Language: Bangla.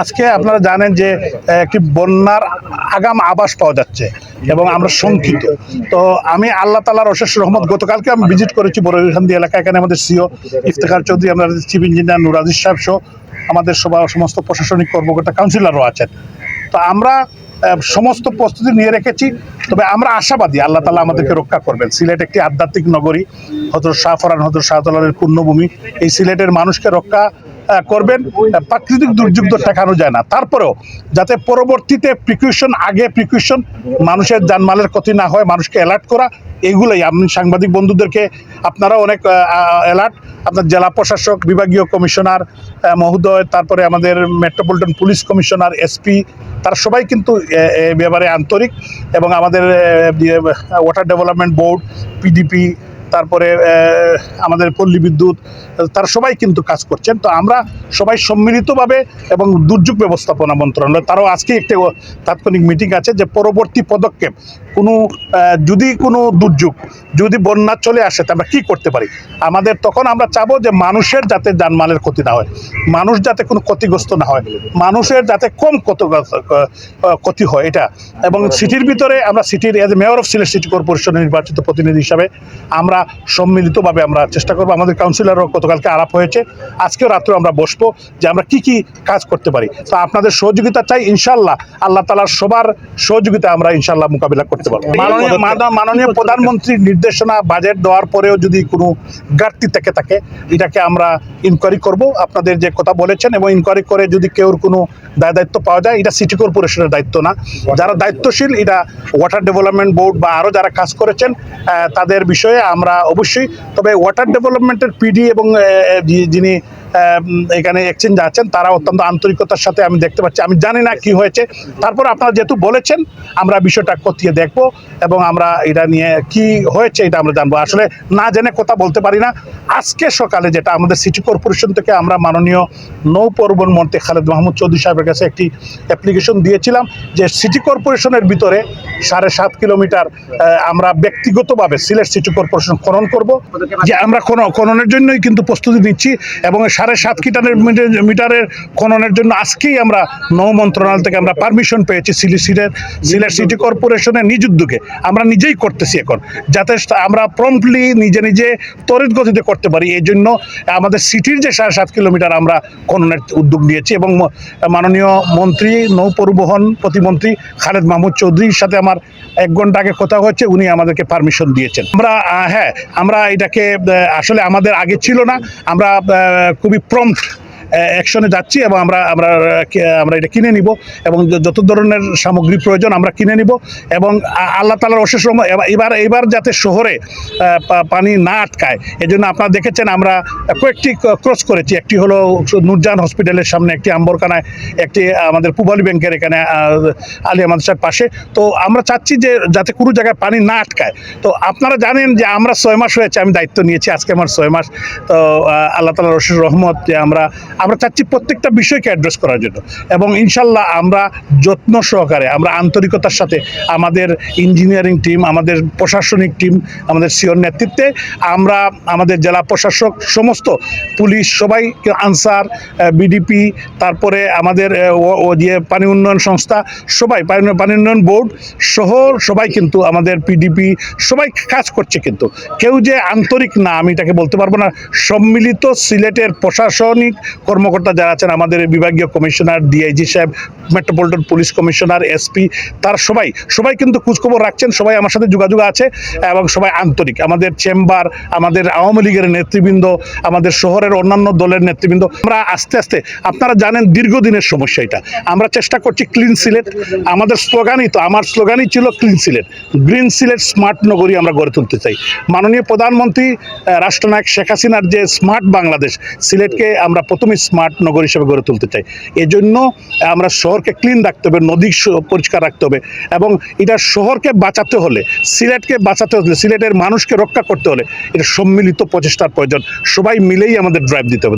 আজকে আপনারা জানেন যে একটি বন্যার আগাম আবাস পাওয়া যাচ্ছে এবং আমরা শঙ্কিত। তো আমি আল্লাহ তালার অশেষ রহমত গতকালকে আমি ভিজিট করেছি বড়খান্দি এলাকা। এখানে আমাদের সিও ইফতেখার চৌধুরী আমাদের চিফ ইঞ্জিনিয়ার নুরাজিজ সাহেব সহ আমাদের সবাই সমস্ত প্রশাসনিক কর্মকর্তা কাউন্সিলরও আছেন। তো আমরা সমস্ত প্রস্তুতি নিয়ে রেখেছি। তবে আমরা আশাবাদী আল্লাহ তালা আমাদেরকে রক্ষা করবেন। সিলেট একটি আধ্যাত্মিক নগরী হজরত শাহ ফরান হজরত শাহতলালের পূর্ণভূমি। এই সিলেটের মানুষকে রক্ষা করবেন প্রাকৃতিক দুর্যোগ তো ঠেকানো যায় না। তারপরেও যাতে পরবর্তীতে প্রিকিউশন আগে প্রিকিউশন মানুষের জানমালের ক্ষতি না হয়, মানুষকে অ্যালার্ট করা এইগুলোই আমি সাংবাদিক বন্ধুদেরকে আপনারা অনেক অ্যালার্ট আপনার জেলা প্রশাসক, বিভাগীয় কমিশনার মহোদয়, তারপরে আমাদের মেট্রোপলিটন পুলিশ কমিশনার এসপি তারা সবাই কিন্তু, এ ব্যাপারে আন্তরিক। এবং আমাদের ওয়াটার ডেভেলপমেন্ট বোর্ড পিডিপি তারপরে আমাদের পল্লী বিদ্যুৎ, তার সবাই কিন্তু কাজ করছেন। তো আমরা সবাই সম্মিলিতভাবে এবং দুর্যোগ ব্যবস্থাপনা মন্ত্রণালয়, তারও আজকে একটি তাৎক্ষণিক মিটিং আছে যে পরবর্তী পদক্ষেপ, কোনো যদি কোনো দুর্যোগ, যদি বন্যা চলে আসে, তা আমরা কী করতে পারি? আমাদের তখন আমরা চাবো যে মানুষের যাতে জানমালের ক্ষতি না হয়, মানুষ যাতে কোনো ক্ষতিগ্রস্ত না হয়, মানুষের যাতে কম ক্ষতি হয়, এটা। এবং সিটির ভিতরে আমরা সিটির as mayor of Sylhet city কর্পোরেশনের নির্বাচিত প্রতিনিধি হিসাবে আমরা সম্মিলিতভাবে আমরা চেষ্টা করব। আমাদের কাউন্সিলরও গতকালকে আলাপ হয়েছে। আজকেও রাত্রে আমরা বসবো যে আমরা কি কি কাজ করতে পারি। তো আপনাদের সহযোগিতা চাই ইনশাল্লাহ আল্লাহ তালার সবার সহযোগিতা আমরা ইনশাল্লাহ মোকাবিলা করতে পারব। মাননীয় প্রধানমন্ত্রীর নির্দেশনা বাজেট দেওয়ার পরেও যদি কোনো ঘাটতি থেকে থাকে এটাকে আমরা ইনকোয়ারি করব। আপনাদের যে কথা বলেছেন এবং ইনকোয়ারি করে যদি কেউর কোনো দায় দায়িত্ব পাওয়া যায় এটা সিটি কর্পোরেশনের দায়িত্ব না। যারা দায়িত্বশীল এটা ওয়াটার ডেভেলপমেন্ট বোর্ড বা আরও যারা কাজ করেছেন তাদের বিষয়ে আমরা অবশ্যই তবে ওয়াটার ডেভেলপমেন্টের পিডি এবং যিনি এখানে এক্সচেঞ্জ আছেন, তারা অত্যন্ত আন্তরিকতার সাথে আমি দেখতে পাচ্ছি। আমি জানি না কি হয়েছে। তারপর আপনারা যেহেতু বলেছেন, আমরা বিষয়টা খতিয়ে দেখব এবং আমরা এটা নিয়ে কি হয়েছে এটা আমরা জানব। আসলে না জেনে কথা বলতে পারি না। আজকে সকালে যেটা আমাদের সিটি কর্পোরেশন থেকে আমরা মাননীয় নৌ পরিবহন মন্ত্রী খালেদ মাহমুদ চৌধুরী সাহেবের কাছে একটি অ্যাপ্লিকেশন দিয়েছিলাম যে সিটি কর্পোরেশনের ভিতরে সাড়ে সাত কিলোমিটার আমরা ব্যক্তিগতভাবে সিলেট সিটি কর্পোরেশন খনন করব। যে আমরা খনন খননের জন্যই কিন্তু প্রস্তুতি নিচ্ছি এবং সাড়ে সাত মিটার- মিটারের খননের জন্য আজকেই আমরা নৌ মন্ত্রণালয় থেকে আমরা পারমিশন পেয়েছি সিলেট সিলেট সিটি কর্পোরেশনের নিজ উদ্যোগে। আমরা নিজেই করতেছি এখন যাতে আমরা প্রম্পটলি নিজে নিজে তড়িৎ গতিতে করতে পারি। এই জন্য আমাদের সিটির যে সাড়ে সাত কিলোমিটার আমরা খননের উদ্যোগ নিয়েছি এবং মাননীয় মন্ত্রী নৌ পরিবহন প্রতিমন্ত্রী খালেদ মাহমুদ চৌধুরীর সাথে আমার এক ঘণ্টা আগে কথা হচ্ছে উনি আমাদেরকে পারমিশন দিয়েছেন। আমরা হ্যাঁ আমরা এটাকে আসলে আমাদের আগে ছিল না। আমরা আহ, খুবই প্রম্পট অ্যাকশনে যাচ্ছি এবং আমরা আমরা আমরা এটা কিনে নিব এবং যত ধরনের সামগ্রী প্রয়োজন আমরা কিনে নিব এবং আল্লাহ তালার অশেষ এবার- এবার যাতে শহরে পানি না আটকায় এই জন্য আপনারা দেখেছেন আমরা কয়েকটি ক্রস করেছি। একটি হলো নুরজান হসপিটালের সামনে একটি আম্বরকানায় একটি আমাদের পুবালি ব্যাংকের এখানে আহ, আলিয়া মাদ্রাসার পাশে। তো আমরা চাচ্ছি যে যাতে কোনো জায়গায় পানি না আটকায়। তো আপনারা জানেন যে আমরা ছয় মাস হয়েছে আমি দায়িত্ব নিয়েছি আজকে আমার ছয় মাস। তো আল্লাহ তালার অশেষ রহমত যে আমরা আমরা চাচ্ছি প্রত্যেকটা বিষয়কে অ্যাড্রেস করার জন্য। এবং ইনশাল্লাহ আমরা যত্ন সহকারে, আমরা আন্তরিকতার সাথে আমাদের ইঞ্জিনিয়ারিং টিম আমাদের প্রশাসনিক টিম আমাদের সিওর নেতৃত্বে আমরা আমাদের জেলা প্রশাসক সমস্ত পুলিশ সবাই আনসার বিডিপি তারপরে আমাদের ও- যে পানি উন্নয়ন সংস্থা, সবাই পানি পানি উন্নয়ন বোর্ড সহ সবাই কিন্তু আমাদের পিডিপি সবাই কাজ করছে কিন্তু। কেউ যে আন্তরিক না, আমি এটাকে বলতে পারব না। সম্মিলিত সিলেটের প্রশাসনিক কর্মকর্তা যারা আছেন, আমাদের বিভাগীয় কমিশনার ডিআইজি সাহেব মেট্রোপলিটন পুলিশ কমিশনার এসপি তার সবাই সবাই কিন্তু খোঁজখবর রাখছেন, সবাই আমার সাথে যোগাযোগ আছে এবং সবাই আন্তরিক। আমাদের চেম্বার, আমাদের আওয়ামী লীগের নেতৃবৃন্দ, আমাদের শহরের অন্যান্য দলের নেতৃবৃন্দ, আমরা আস্তে আস্তে, আপনারা জানেন দীর্ঘদিনের সমস্যা এটা। আমরা চেষ্টা করছি ক্লিন সিলেট আমাদের স্লোগানই তো, আমার স্লোগানই ছিল clean Sylhet green Sylhet smart নগরী আমরা গড়ে তুলতে চাই। মাননীয় প্রধানমন্ত্রী রাষ্ট্রনায়ক শেখ হাসিনার যে স্মার্ট বাংলাদেশ সিলেটকে আমরা প্রথমে স্মার্ট নগর হিসেবে গড়ে তুলতে চাই। এজন্য আমরা শহরকে ক্লিন রাখতে হবে, নদী পরিষ্কার রাখতে হবে এবং এটা শহরকে বাঁচাতে হলে, সিলেটকে বাঁচাতে হলে, সিলেটের মানুষকে রক্ষা করতে হলে এটা সম্মিলিত প্রচেষ্টার প্রয়োজন। সবাই মিলেই আমাদের ড্রাইভ দিতে হবে।